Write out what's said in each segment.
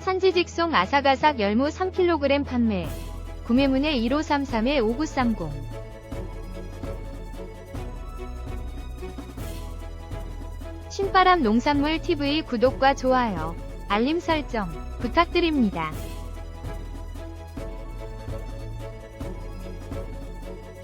산지 직송 아삭아삭 열무 3kg 판매. 구매문의 1533-5930. 신바람 농산물 TV 구독과 좋아요, 알림 설정 부탁드립니다.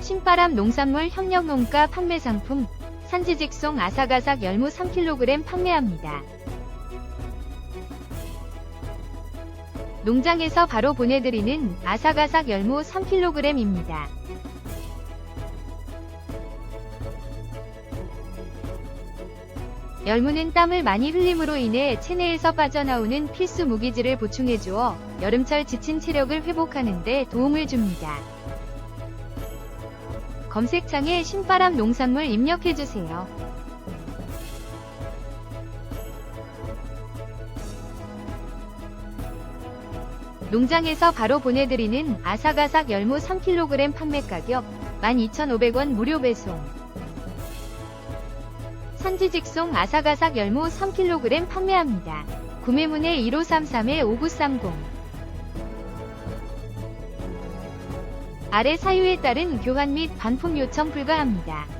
신바람 농산물 협력 농가 판매 상품 산지 직송 아삭아삭 열무 3kg 판매합니다. 농장에서 바로 보내드리는 아삭아삭 열무 3kg입니다. 열무는 땀을 많이 흘림으로 인해 체내에서 빠져나오는 필수 무기질을 보충해주어 여름철 지친 체력을 회복하는 데 도움을 줍니다. 검색창에 신바람 농산물 입력해주세요. 농장에서 바로 보내드리는 아삭아삭 열무 3kg 판매 가격 12,500원 무료 배송. 산지 직송 아삭아삭 열무 3kg 판매합니다. 구매문의 1533-5930 아래 사유에 따른 교환 및 반품 요청 불가합니다.